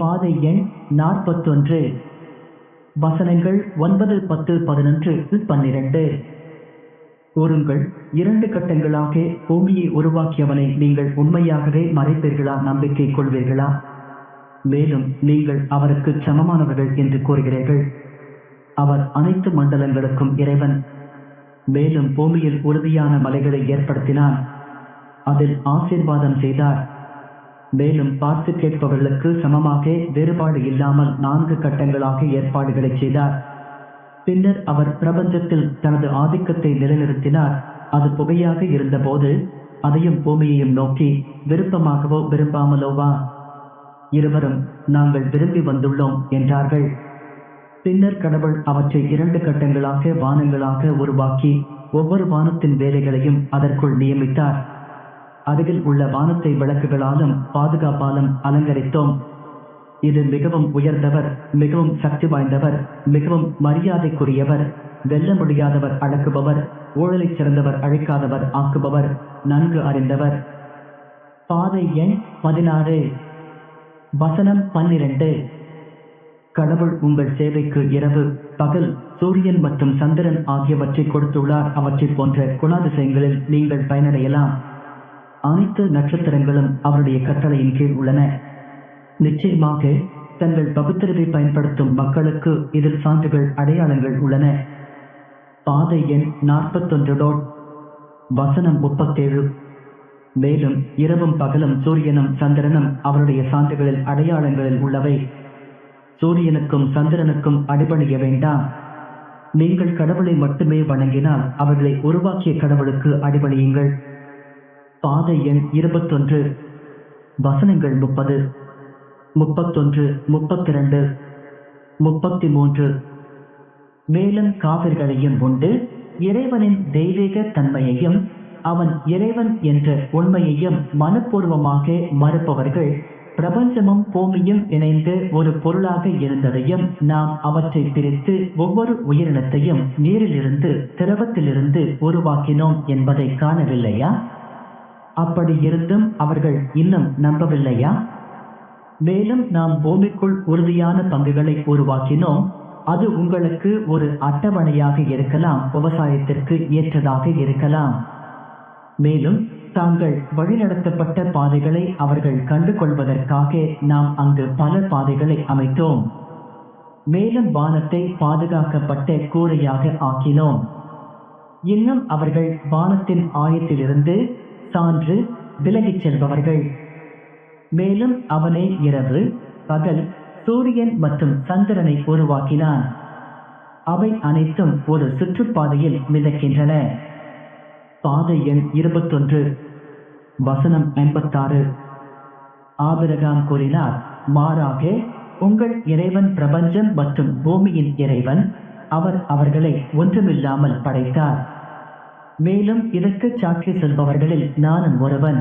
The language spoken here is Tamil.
பாதை எண் நாற்பத்தொன்று. வசனங்கள் ஒன்பது பத்து பதினொன்று பன்னிரண்டு. கூறுங்கள் இரண்டு கட்டங்களாக பூமியை உருவாக்கியவனை நீங்கள் உண்மையாகவே மறைப்பீர்களா நம்பிக்கை கொள்வீர்களா? மேலும் நீங்கள் அவருக்கு சமமானவர்கள் என்று கூறுகிறீர்கள். அவர் அனைத்து மண்டலங்களுக்கும் இறைவன். மேலும் பூமியில் உறுதியான மலைகளை ஏற்படுத்தினார் அதில் ஆசீர்வாதம் செய்தார். மேலும் பார்த்து கேட்பவர்களுக்கு சமமாக வேறுபாடு இல்லாமல் நான்கு கட்டங்களாக ஏற்பாடுகளை செய்தார். பின்னர் அவர் பிரபஞ்சத்தில் தனது ஆதிக்கத்தை நிலைநிறுத்தினார். அது புகையாக இருந்தபோது அதையும் பூமியையும் நோக்கி விருப்பமாகவோ விரும்பாமலோவா இருவரும் நாங்கள் விரும்பி வந்துள்ளோம் என்றார்கள். பின்னர் கடவுள் அவற்றை இரண்டு கட்டங்களாக வானங்களாக உருவாக்கி ஒவ்வொரு வானத்தின் வேலைகளையும் அதற்குள் நியமித்தார். அருகில் உள்ள வானத்தை விளக்குகளாலும் பாதுகாப்பாலும் அலங்கரித்தோம். இது மிகவும் உயர்ந்தவர் மிகவும் சக்தி வாய்ந்தவர் மிகவும் மரியாதைக்குரியவர் வெல்ல முடியாதவர் அடக்குபவர் ஊழலைச் சிறந்தவர் அழைக்காதவர் ஆக்குபவர் நன்கு அறிந்தவர். பாதை எண் பதினாறு. வசனம் பன்னிரண்டு. கடவுள் உங்கள் சேவைக்கு இரவு பகல் சூரியன் மற்றும் சந்திரன் ஆகியவற்றை கொடுத்துள்ளார். அவற்றைப் போன்ற குணாதிசயங்களில் நீங்கள் பயனடையலாம். அனைத்து நட்சத்திரங்களும் அவருடைய கட்டளையின் கீழ் உள்ளன. நிச்சயமாக தங்கள் பகுத்தறிவை பயன்படுத்தும் மக்களுக்கு இதில் சான்றுகள் அடையாளங்கள் உள்ளன. பாதை எண் நாற்பத்தொன்று டோட் வசனம் முப்பத்தேழு. மேலும் இரவும் பகலும் சூரியனும் சந்திரனும் அவருடைய சான்றுகளில் அடையாளங்களில் உள்ளவை. சூரியனுக்கும் சந்திரனுக்கும் அடிபணிய வேண்டாம். நீங்கள் கடவுளை மட்டுமே வணங்கினால் அவர்களை உருவாக்கிய கடவுளுக்கு அடிபணியுங்கள். பாதை எண் இருபத்தொன்று. வசனங்கள் முப்பது. முப்பத்தொன்று முப்பத்திரண்டு முப்பத்தி மூன்று மேலும் காவிர்களையும் உண்டு. இறைவனின் தெய்வீக தன்மையையும் அவன் இறைவன் என்ற உண்மையையும் மனப்பூர்வமாக மறுப்பவர்கள் பிரபஞ்சமும் பூமியும் இணைந்து ஒரு பொருளாக இருந்ததையும் நாம் அவற்றை பிரித்து ஒவ்வொரு உயிரினத்தையும் நீரிலிருந்து திரவத்திலிருந்து உருவாக்கினோம் என்பதை காணவில்லையா? அப்படி இருந்தும் அவர்கள் இன்னும் நம்பவில்லையா? மேலும் நாம் பூமிக்குள் உறுதியான பங்குகளை உருவாக்கினோம். அது உங்களுக்கு ஒரு அட்டவணையாக இருக்கலாம் விவசாயத்திற்கு ஏற்றதாக இருக்கலாம். மேலும் தாங்கள் வழிநடத்தப்பட்ட பாதைகளை அவர்கள் கண்டு கொள்வதற்காக நாம் அங்கு பல பாதைகளை அமைத்தோம். மேலும் வானத்தை பாதுகாக்கப்பட்ட கூரையாக ஆக்கினோம். இன்னும் அவர்கள் வானத்தின் ஆயத்திலிருந்து சான்று விலகிச் செல்பவர்கள். மேலும் அவனே இரவு பகல் சூரியன் மற்றும் சந்திரனை உருவாக்கினான். அவை அனைத்தும் ஒரு சுற்றுப்பாதையில் மிதக்கின்றன. பாதை எண் இருபத்தொன்று வசனம் ஐம்பத்தாறு. ஆபிரகாம் கூறினார் மாறாக உங்கள் இறைவன் பிரபஞ்சம் மற்றும் பூமியின் இறைவன் அவர் அவர்களை ஒன்றுமில்லாமல் படைத்தார். மேலும் இதற்கு சாட்சி சொல்பவர்களில் நானும் ஒருவன்.